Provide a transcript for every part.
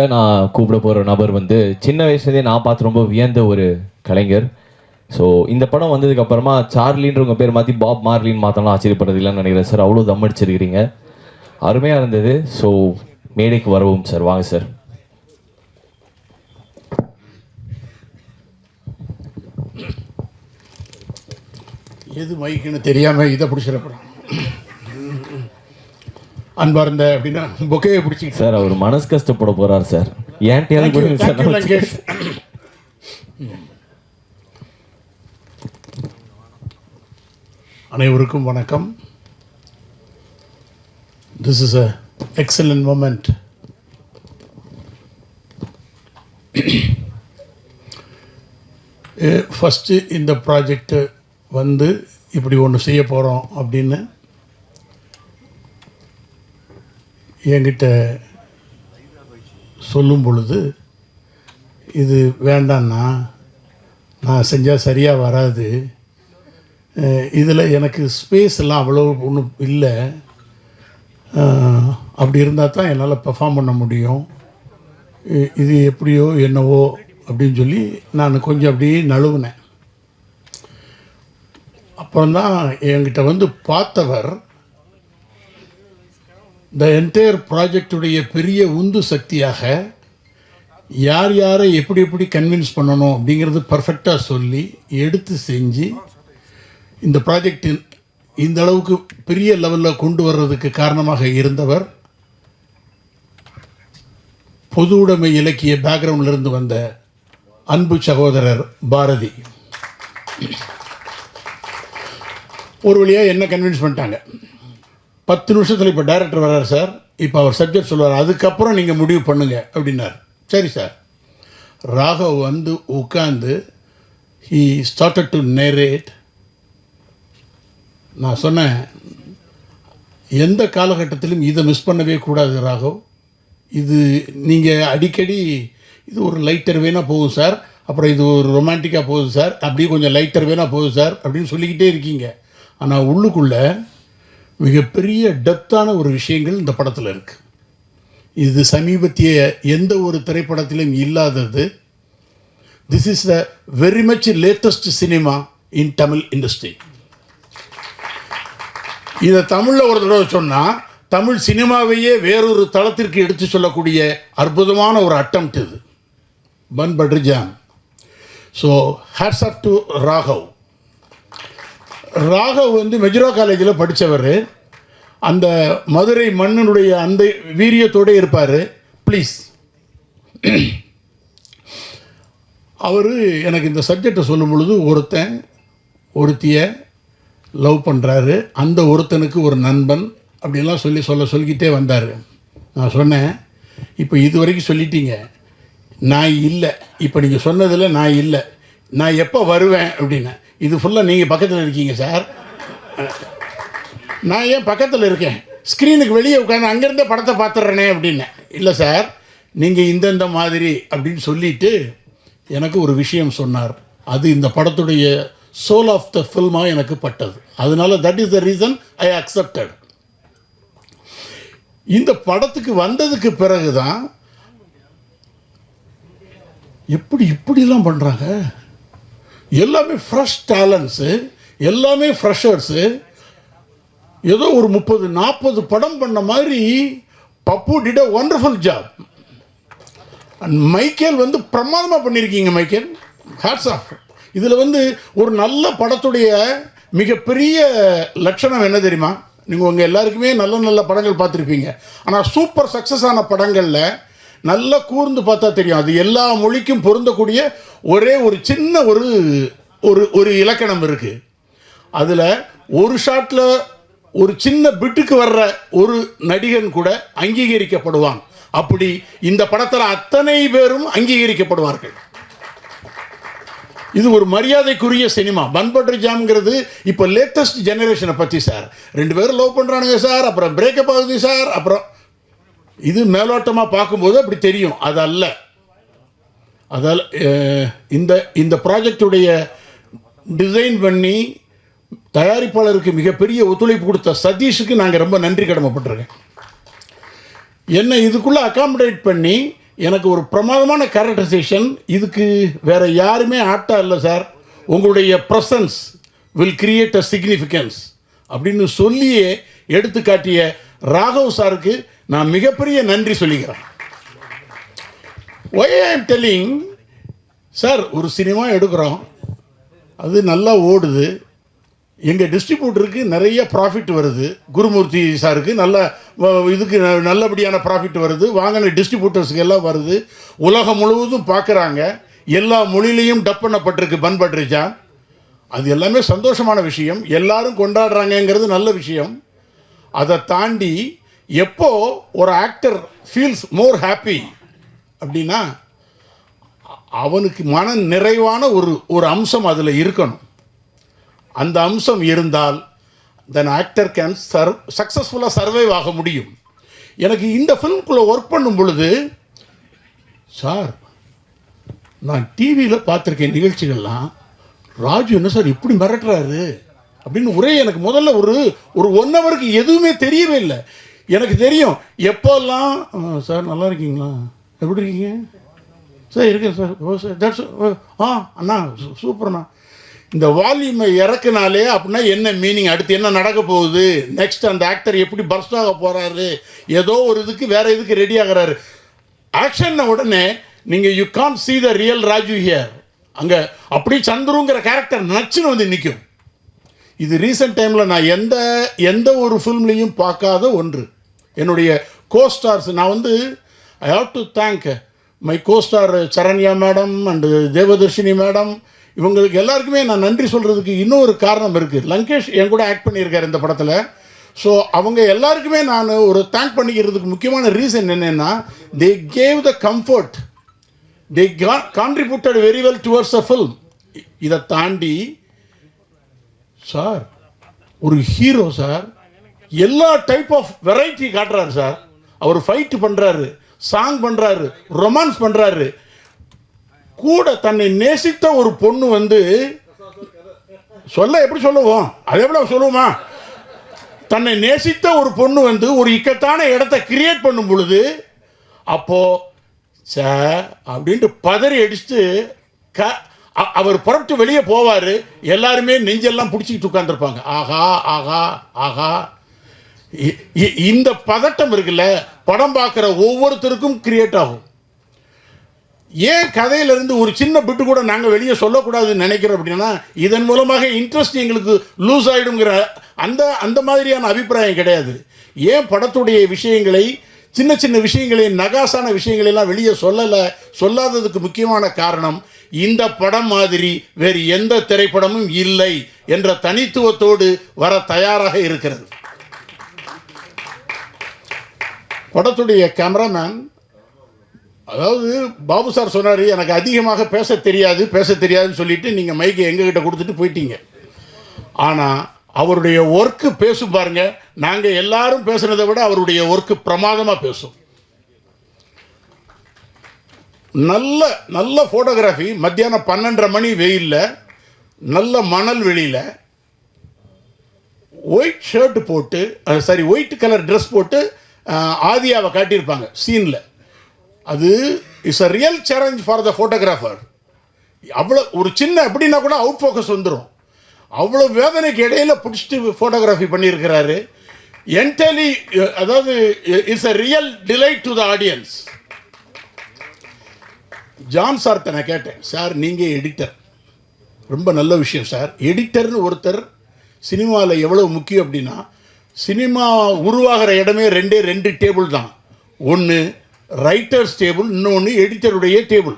நான் கூப்பிட போகிற நபர் வந்து சின்ன வயசுலேருந்தே நான் பார்த்து ரொம்ப வியந்த ஒரு கலைஞர். ஸோ இந்த படம் வந்ததுக்கப்புறமா சார்லின்றவங்க பேர் மாற்றி பாப் மார்லின்னு மாற்றலாம் ஆச்சரியப்படுறது இல்லைன்னு நினைக்கிறேன். சார் அவ்வளோ தம் அடிச்சிருக்கிறீங்க. அருமையாக இருந்தது. ஸோ மேடைக்கு வரவும் சார் வாங்க சார் எது மைக்குன்னு தெரியாமல் இதை பிடிச்சிடப்படும் அன்பார்ந்த அப்படின்னா பொக்கையை பிடிச்சிக்கிட்டு சார் அவர் மனசு கஷ்டப்பட போறார் சார். ஏன்ட்டு லங்கேஷ். அனைவருக்கும் வணக்கம். This is a excellent moment first இந்த ப்ராஜெக்டு வந்து இப்படி ஒன்று செய்ய போகிறோம் அப்படின்னு என்கிட்ட சொல்லும் பொழுது இது வேண்டான்னா நான் செஞ்சால் சரியாக வராது. இதில் எனக்கு ஸ்பேஸ் எல்லாம் அவ்வளோ ஒன்றும் இல்லை. அப்படி இருந்தால் தான் என்னால் பெர்ஃபார்ம் பண்ண முடியும். இது எப்படியோ என்னவோ அப்படின்னு சொல்லி நான் கொஞ்சம் அப்படியே நழுவுனேன். அப்புறம்தான் என்கிட்ட வந்து பார்த்தவர் இந்த என்டையர் ப்ராஜெக்டுடைய பெரிய உந்து சக்தியாக யார் யாரை எப்படி எப்படி கன்வின்ஸ் பண்ணணும் அப்படிங்கிறது பர்ஃபெக்டாக சொல்லி எடுத்து செஞ்சு இந்த ப்ராஜெக்டின் இந்த அளவுக்கு பெரிய லெவலில் கொண்டு வர்றதுக்கு காரணமாக இருந்தவர் பொது உடைமை இலக்கிய பேக்ரவுண்ட்லேருந்து வந்த அன்பு சகோதரர் பாரதி. ஒரு வழியாக என்ன கன்வின்ஸ் பண்ணிட்டாங்க? பத்து நிமிஷத்தில் இப்போ டைரக்டர் வர்றார் சார் இப்போ அவர் சப்ஜெக்ட் சொல்லுவார் அதுக்கப்புறம் நீங்கள் முடிவு பண்ணுங்க அப்படின்னார். சரி சார் ராகவ் வந்து உட்காந்து ஹீ ஸ்டார்டட் டு நேரேட் நான் சொன்னேன் எந்த காலகட்டத்திலும் இதை மிஸ் பண்ணவே கூடாது ராகவ். இது நீங்கள் அடிக்கடி இது ஒரு லைட்டர் வேணால் போகும் சார் அப்புறம் இது ஒரு ரொமான்டிக்காக போகுது சார் அப்படியே கொஞ்சம் லைட்டர் வேணால் போகுது சார் அப்படின்னு சொல்லிக்கிட்டே இருக்கீங்க. ஆனால் உள்ளுக்குள்ளே மிகப்பெரிய டெப்த்தான ஒரு விஷயங்கள் இந்த படத்தில் இருக்குது இது சமீபத்திய எந்த ஒரு திரைப்படத்திலும் இல்லாதது. This is the very much latest cinema in Tamil industry இதை தமிழில் ஒரு தடவை சொன்னால் தமிழ் சினிமாவையே வேறொரு தளத்திற்கு எடுத்து சொல்லக்கூடிய அற்புதமான ஒரு அட்டம் இது. பன் பட்ரிஜான். So hats off to Raghav Raghav வந்து மெஜ்ரோ காலேஜில் படித்தவர் அந்த மதுரை மண்ணினுடைய அந்த வீரியத்தோடு இருப்பார். ப்ளீஸ் அவர் எனக்கு இந்த சப்ஜெக்டை சொல்லும் பொழுது ஒருத்தன் ஒருத்தியை லவ் பண்ணுறாரு அந்த ஒருத்தனுக்கு ஒரு நண்பன் அப்படிலாம் சொல்லி சொல்ல சொல்லிக்கிட்டே வந்தார். நான் சொன்னேன் இப்போ இது வரைக்கும் சொல்லிட்டீங்க. நான் இல்லை. இப்போ நீங்கள் சொன்னதில் நான் இல்லை. நான் எப்போ வருவேன்? அப்படின்னு இது ஃபுல்லாக நீங்கள் பக்கத்தில் இருக்கீங்க சார் நான் ஏன் பக்கத்தில் இருக்கேன்? ஸ்க்ரீனுக்கு வெளியே உட்காந்து அங்கேருந்தே படத்தை பார்த்துட்றேனே அப்படின்னேன் இல்லை சார் நீங்கள் இந்தந்த மாதிரி அப்படின்னு சொல்லிட்டு எனக்கு ஒரு விஷயம் சொன்னார். அது இந்த படத்துடைய சோல் ஆஃப் த ஃபில்மாக எனக்கு பட்டது. அதனால that is the reason I accepted இந்த படத்துக்கு வந்ததுக்கு பிறகு தான் எப்படி இப்படிலாம் பண்ணுறாங்க எல்லாமே ஃப்ரெஷ் டேலண்ட்ஸு எல்லாமே ஃப்ரெஷர்ஸு ஏதோ ஒரு முப்பது நாற்பது படம் பண்ண மாதிரி Pappu did a wonderful job and Michael வந்து பிரமாதமாக பண்ணியிருக்கீங்க மைக்கேல். ஹேட்ஸ் ஆஃப் இதில் வந்து ஒரு நல்ல படத்துடைய மிகப்பெரிய லட்சணம் என்ன தெரியுமா? நீங்கள் உங்கள் எல்லாருக்குமே நல்ல நல்ல படங்கள் பார்த்துருப்பீங்க. ஆனால் சூப்பர் சக்ஸஸ் ஆன படங்களில் நல்லா கூர்ந்து பார்த்தா தெரியும். அது எல்லா மொழிக்கும் பொருந்தக்கூடிய ஒரே ஒரு சின்ன ஒரு ஒரு ஒரு இலக்கணம் இருக்குது அதில் ஒரு ஷாட்டில் ஒரு சின்ன பிட்டுக்கு வர்ற ஒரு நடிகன் கூட அங்கீகரிக்கப்படுவான். அப்படி இந்த படத்தில் அத்தனை பேரும் அங்கீகரிக்கப்படுவார்கள். இது ஒரு மரியாதைக்குரிய சினிமா. பன்பட்ரி ஜாம்ங்கிறது இப்போ லேட்டஸ்ட் ஜெனரேஷனை பற்றி சார் ரெண்டு பேரும் லவ் பண்ணுறானுங்க சார் அப்புறம் பிரேக்கப் ஆகுது சார் அப்புறம் இது மேலோட்டமாக பார்க்கும்போது அப்படி தெரியும். அது அல்ல அதால் இந்த இந்த ப்ராஜெக்டுடைய டிசைன் பண்ணி தயாரிப்பாளருக்கு மிகப்பெரிய ஒத்துழைப்பு கொடுத்த சதீஷுக்கு நாங்கள் ரொம்ப நன்றி கடமைப்பட்டிருக்கேன். என்னை இதுக்குள்ளே அகாமடேட் பண்ணி எனக்கு ஒரு பிரமாதமான கேரக்டரைசேஷன் இதுக்கு வேறு யாருமே ஆப்டா இல்லை சார். உங்களுடைய presence will create a significance அப்படின்னு சொல்லியே எடுத்து காட்டிய ராகவ் சாருக்கு நான் மிகப்பெரிய நன்றி சொல்லிக்கிறேன். ஒய் ஐம் டெல்லிங் சார் ஒரு சினிமா எடுக்கிறோம். அது நல்லா ஓடுது. எங்கள் டிஸ்ட்ரிபியூட்டருக்கு நிறைய ப்ராஃபிட் வருது. குருமூர்த்தி சாருக்கு நல்ல இதுக்கு ந- நல்லபடியான ப்ராஃபிட் வருது. வாங்கின டிஸ்ட்ரிபியூட்டர்ஸுக்கு எல்லாம் வருது. உலகம் முழுவதும் பார்க்குறாங்க. எல்லா மொழியிலையும் டப் பண்ணப்பட்டிருக்கு பண்பட்டுருச்சா அது எல்லாமே சந்தோஷமான விஷயம். எல்லாரும் கொண்டாடுறாங்கங்கிறது நல்ல விஷயம். அதை தாண்டி எப்போ ஒரு ஆக்டர் ஃபீல்ஸ் மோர் ஹாப்பி அப்படின்னா அவனுக்கு மன நிறைவான ஒரு ஒரு அம்சம் அதில் இருக்கணும். அந்த அம்சம் இருந்தால் தென் ஆக்டர் கேன் சர்வ் சக்ஸஸ்ஃபுல்லாக சர்வைவ் ஆக முடியும். எனக்கு இந்த ஃபிலிம்குள்ளே ஒர்க் பண்ணும் பொழுது சார் நான் டிவியில் பார்த்துருக்கேன் நிகழ்ச்சிகள்லாம். ராஜு என்ன சார் இப்படி மிரட்டுறாரு? அப்படின்னு ஒரே எனக்கு முதல்ல ஒரு ஒரு ஒன் ஹவருக்கு எதுவுமே தெரியவே இல்லை. எனக்கு தெரியும். எப்போல்லாம் சார் நல்லா இருக்கீங்களா? எப்படி இருக்கீங்க? சார் இருக்கேன் sir. Oh sir that's ah அண்ணா சூ- சூப்பர்ண்ணா. இந்த வால்யூமை இறக்குனாலே அப்படின்னா என்ன மீனிங் அடுத்து என்ன நடக்க போகுது? நெக்ஸ்ட் அந்த ஆக்டர் எப்படி பர்ஸ்ட் ஆக போகிறாரு ஏதோ ஒரு இதுக்கு வேற இதுக்கு ரெடி ஆகுறாரு. ஆக்ஷன்ன உடனே நீங்கள் you can see the real Raju here அங்கே அப்படி சந்துருங்கிற கேரக்டர் நச்சுன்னு வந்து நிற்கும் இது ரீசெண்ட் டைமில் நான் எந்த எந்த ஒரு ஃபில்ம்லேயும் பார்க்காத ஒன்று. என்னுடைய கோஸ்டார்ஸ் நான் வந்து I have to thank my costar Saranya madam and Devadarshini madam இவங்களுக்கு எல்லாருக்குமே நான் நன்றி சொல்கிறதுக்கு இன்னொரு காரணம் இருக்குது லங்கேஷ் என் கூட ஆக்ட் பண்ணியிருக்கார் இந்த படத்தில். ஸோ அவங்க எல்லாருக்குமே நான் ஒரு தேங்க் பண்ணிக்கிறதுக்கு முக்கியமான ரீசன் என்னென்னா they gave the comfort they contributed very well towards a film இதை தாண்டி சார் ஒரு ஹீரோ சார். எல்லா டைப் ஆஃப் வெரைட்டி காட்டுறாரு சார். அவர் ஃபைட் பண்ணுறாரு சாங் பண்ணுறாரு ரொமான்ஸ் பண்ணுறாரு கூட தன்னை நேசித்த ஒரு பொண்ணு வந்து சொல்ல எப்படி சொல்லுவோம்? அதே எவ்வளவு சொல்லுவோமா? தன்னை நேசித்த ஒரு பொண்ணு வந்து ஒரு இக்கட்டான இடத்த கிரியேட் பண்ணும் பொழுது அப்போது சார் அப்படின்ட்டு பதறி அடிச்சுட்டு க அவர் புறப்பட்டு வெளியே போவார். எல்லாருமே நெஞ்செல்லாம் பிடிச்சிக்கிட்டு உட்காந்துருப்பாங்க ஆகா ஆகா ஆகா இ- இ- இந்த பதட்டம் இருக்குல்ல படம் பார்க்குற ஒவ்வொருத்தருக்கும் கிரியேட் ஆகும். ஏன் கதையிலிருந்து ஒரு சின்ன பிட்டு கூட நாங்கள் வெளியே சொல்லக்கூடாதுன்னு நினைக்கிறோம் அப்படின்னா இதன் மூலமாக இன்ட்ரெஸ்ட் எங்களுக்கு லூஸ் ஆகிடுங்கிற அந்த அந்த மாதிரியான அபிப்பிராயம் கிடையாது. ஏன் படத்துடைய விஷயங்களை சின்ன சின்ன விஷயங்களை நகாசான விஷயங்களெல்லாம் வெளியே சொல்லலை சொல்லாததுக்கு முக்கியமான காரணம் இந்த படம் மாதிரி வேறு எந்த திரைப்படமும் இல்லை என்ற தனித்துவத்தோடு வர தயாராக இருக்கிறது. படத்துடைய கேமராமேன் அதாவது பாபு சார் சொன்னார் எனக்கு அதிகமாக பேச தெரியாது பேச தெரியாதுன்னு சொல்லிட்டு நீங்கள் மைக்கை எங்ககிட்ட கொடுத்துட்டு போயிட்டீங்க. ஆனால் அவருடைய ஒர்க்கு பேசும் பாருங்க நாங்கள் எல்லாரும் பேசுனதை விட அவருடைய ஒர்க்கு பிரமாதமாக பேசும். நல்ல நல்ல ஃபோட்டோகிராஃபி மத்தியானம் பன்னெண்டரை மணி வெயிலில் நல்ல மணல் வெளியில் ஒயிட் ஷர்ட் போட்டு சாரி ஒயிட் கலர் ட்ரெஸ் போட்டு ஆதியாவை காட்டியிருப்பாங்க சீனில் அது is a real challenge for the photographer அவ்வளோ ஒரு சின்ன எப்படின்னா கூட அவுட் ஃபோக்கஸ் வந்துடும் அவ்வளோ வேதனைக்கு இடையில பிடிச்சிட்டு ஃபோட்டோகிராஃபி பண்ணியிருக்கிறாரு. என்டலி அதாவது it's a real delight to the audience John சார்கிட்ட நான் கேட்டேன் சார் நீங்கள் எடிட்டர் ரொம்ப நல்ல விஷயம் சார் எடிட்டர்னு ஒருத்தர் சினிமாவில் எவ்வளோ முக்கியம் அப்படின்னா சினிமா உருவாகிற இடமே ரெண்டே ரெண்டு டேபிள் தான். ஒன்று ரைட்டர்ஸ் டேபிள் இன்னொன்று எடிட்டருடைய டேபிள்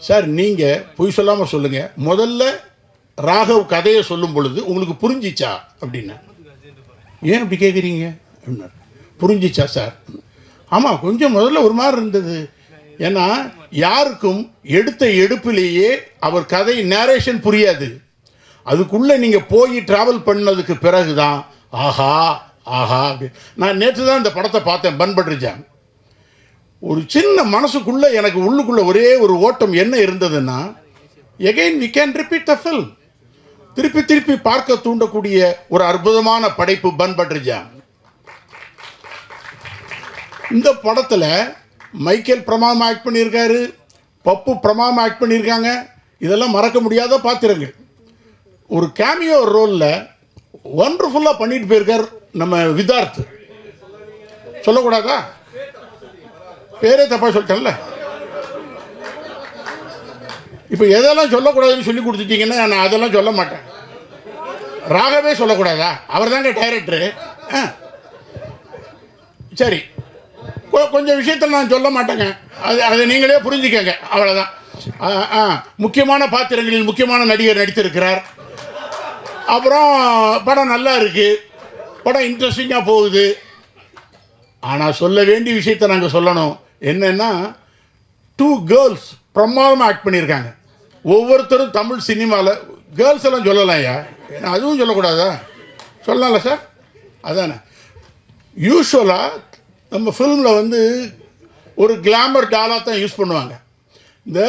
சார் நீங்கள் பொய் சொல்லாமல் சொல்லுங்கள் முதல்ல ராகவ் கதையை சொல்லும் பொழுது உங்களுக்கு புரிஞ்சிச்சா அப்படின்னா. ஏன் அப்படி கேட்குறீங்க அப்படின்னார். புரிஞ்சிச்சா சார் ஆமாம் கொஞ்சம் முதல்ல ஒரு மாதிரி இருந்தது. ஏன்னா யாருக்கும் எடுத்த எடுப்பிலேயே அவர் கதை நேரேஷன் புரியாது. அதுக்குள்ளே நீங்கள் போய் ட்ராவல் பண்ணதுக்கு பிறகு தான் ஆஹா ஆஹா அப்படின்னு நான் நேற்று தான் இந்த படத்தை பார்த்தேன் பண்பட்டுருச்சேன் ஒரு சின்ன மனசுக்குள்ளே எனக்கு உள்ளுக்குள்ளே ஒரே ஒரு ஓட்டம் என்ன இருந்ததுன்னா again we can repeat the film திருப்பி திருப்பி பார்க்க தூண்டக்கூடிய ஒரு அற்புதமான படைப்பு பன் இந்த படத்தில் மைக்கேல் பிரமாதம் ஆக்ட் பண்ணியிருக்காரு. பப்பு பிரமாதம் ஆக்ட் பண்ணியிருக்காங்க. இதெல்லாம் மறக்க முடியாத பாத்திரங்கள். ஒரு கேமியோ ரோலில் ஒண்டர்ஃபுல்லாக பண்ணிட்டு போயிருக்கார் நம்ம விதார்த். சொல்லக்கூடாதா? பேரே தப்பா சொல்லிட்டேன்ல. இப்போ எதெல்லாம் சொல்லக்கூடாதுன்னு சொல்லி கொடுத்துட்டீங்கன்னா நான் அதெல்லாம் சொல்ல மாட்டேன். ராகவே சொல்லக்கூடாதா? அவர் தாங்க டைரக்டரு சரி. கொஞ்சம் விஷயத்தில் நான் சொல்ல மாட்டேங்க. அது அதை நீங்களே புரிஞ்சுக்கங்க. அவ்வளோதான் ஆ, முக்கியமான பாத்திரங்களில் முக்கியமான நடிகர் நடித்திருக்கிறார். அப்புறம் படம் நல்லா இருக்கு. படம் இன்ட்ரெஸ்டிங்காக போகுது. ஆனால் சொல்ல வேண்டிய விஷயத்தை நாங்கள் சொல்லணும். என்னென்னா டூ கேர்ள்ஸ் பிரமாதமாக ஆக்ட் பண்ணியிருக்காங்க. ஒவ்வொருத்தரும் தமிழ் சினிமாவில் கேர்ள்ஸ் எல்லாம் சொல்லலாம் ஐயா. ஏன்னா அதுவும் சொல்லக்கூடாதா? சொல்லலாம்ல சார் அதானே. யூஸ்வலாக நம்ம ஃபிலிமில் வந்து ஒரு கிளாமர் டாலாக தான் யூஸ் பண்ணுவாங்க. இந்த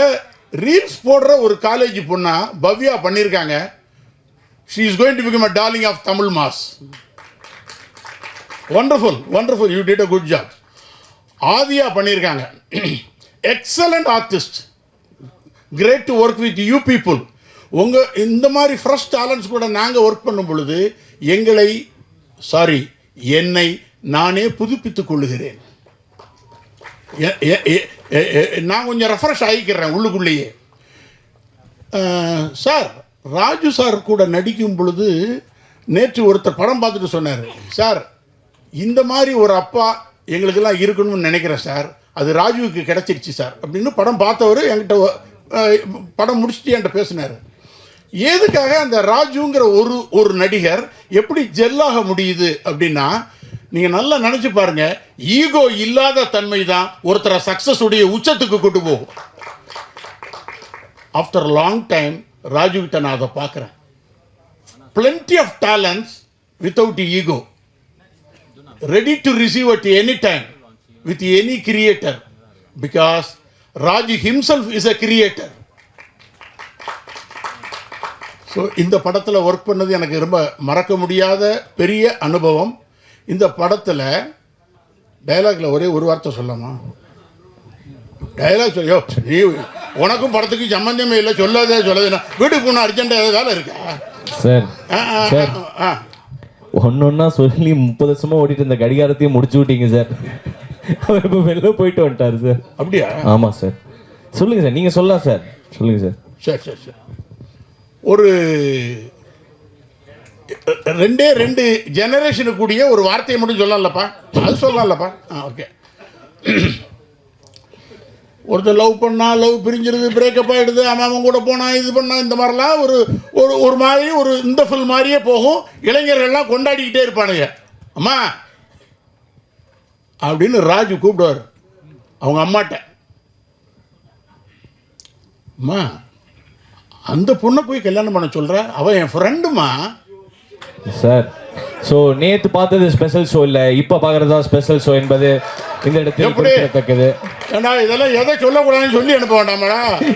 ரீல்ஸ் போடுற ஒரு காலேஜ் பொண்ணா பவ்யா பண்ணியிருக்காங்க she is going to become a darling of Tamil mass wonderful wonderful you did a good job Adhiya பண்ணியிருக்காங்க excellent artist great to work with you people உங்கள் இந்த மாதிரி ஃப்ரெஷ் டேலண்ட்ஸ் கூட நாங்கள் ஒர்க் பண்ணும் பொழுது எங்களை சாரி என்னை நானே புதுப்பித்துக் கொள்ளுகிறேன். எ- எ- எ- நான் கொஞ்சம் ரெஃப்ரெஷ் ஆகிக்கிறேன் உள்ளுக்குள்ளேயே. சார் ராஜு சார் கூட நடிக்கும் பொழுது நேற்று ஒருத்தர் படம் பார்த்துட்டு சொன்னார். சார் இந்த மாதிரி ஒரு அப்பா எங்களுக்கெல்லாம் இருக்கணும்னு நினைக்கிறேன் சார். அது ராஜுவுக்கு கிடச்சிருச்சு சார். அப்படின்னு படம் பார்த்தவர் என்கிட்ட படம் முடிச்சுட்டு என்கிட்ட பேசினார். எதுக்காக அந்த ராஜுங்கிற ஒரு ஒரு நடிகர் எப்படி ஜெல்லாக முடியுது அப்படின்னா நீங்கள் நல்லா நினச்சி பாருங்க. ஈகோ இல்லாத தன்மை தான் ஒருத்தரை சக்ஸஸ் உடைய உச்சத்துக்கு கொண்டு போகும். ஆஃப்டர் லாங் டைம் ராஜுகிட்ட நான் அதை பார்க்குறேன். Plenty of talents without ego ready to receive at any time with any creator because Raju himself is a creator so இந்த படத்தில் ஒர்க் பண்ணது எனக்கு ரொம்ப மறக்க முடியாத பெரிய அனுபவம். இந்த படத்தில் டயலாக்ல ஒரே ஒரு வார்த்தை சொல்லலாமா? டயலாக் சொல்லியோ நீ உனக்கும் படத்துக்கு சம்மந்தமே இல்லை சொல்லாதே சொல்லாதே. வீட்டுக்கு போன அர்ஜென்ட் ஏதாவது வேலை இருக்கா? சார் ஆ, ஆ. ஒன்னொன்னா சொல்லி முப்பது வருஷமா ஓடிட்டு இருந்த கடிகாரத்தையும் முடிச்சு விட்டீங்க சார். அவர் இப்போ வெளில போயிட்டு வந்துட்டாரு சார். அப்படியா? ஆமா சார். சொல்லுங்க சார். நீங்க சொல்லலாம் சார். சொல்லுங்க சார். சரி சரி சரி. ஒரு ரெண்டே ரெண்டு ஜெனரேஷனுக்கு கூடிய ஒரு வார்த்தையை மட்டும் சொல்லலப்பா அது சொல்லலப்பா ஆ ஓகே ஒருத்தர் லவ் பண்ணால் லவ் பிரிஞ்சிருது பிரேக்கப் ஆகிடுது அவன் அவன் கூட போனால் இது பண்ணால் இந்த மாதிரிலாம் ஒரு ஒரு ஒரு மாதிரி ஒரு இந்த ஃபில் மாதிரியே போகும். இளைஞர்கள்லாம் கொண்டாடிக்கிட்டே இருப்பானுங்க. அம்மா அப்படின்னு ராஜு கூப்பிடுவார். அவங்க அம்மாட்ட. அம்மா அந்த பொண்ணை போய் கல்யாணம் பண்ண சொல்கிற அவன் என் ஃப்ரெண்டுமா சார் ஸோ நேத்து பார்த்தது ஸ்பெஷல் ஷோ இல்ல இப்ப பாக்குறதா ஸ்பெஷல் ஷோ என்பது இந்த இடத்தில் எப்படி? குறிப்பிடத்தக்கது. ஏண்டா இதெல்லாம் எதை சொல்லக்கூடாதுன்னு சொல்லி அனுப்ப வேண்டாமாடா.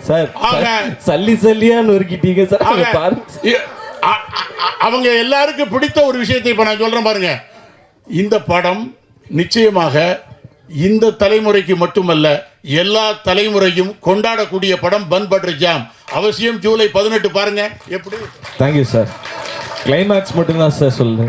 சார் ஆக. சல்லி சல்லியா நொறுக்கிட்டீங்க சார் ஆக, அங்க பாருங்க. இ- அ- அ- அ- அவங்க எல்லாருக்கும் பிடித்த ஒரு விஷயத்தை இப்ப நான் சொல்றேன் பாருங்க. இந்த படம் நிச்சயமாக இந்த தலைமுறைக்கு மட்டுமல்ல எல்லா தலைமுறையும் கொண்டாடக்கூடிய படம் பன் பட்டர் ஜாம். அவசியம் ஜூலை பதினெட்டு பாருங்க. எப்படி? தேங்க்யூ சார் கிளைமேக்ஸ் மட்டும்தான் சார் சொல்லுங்க.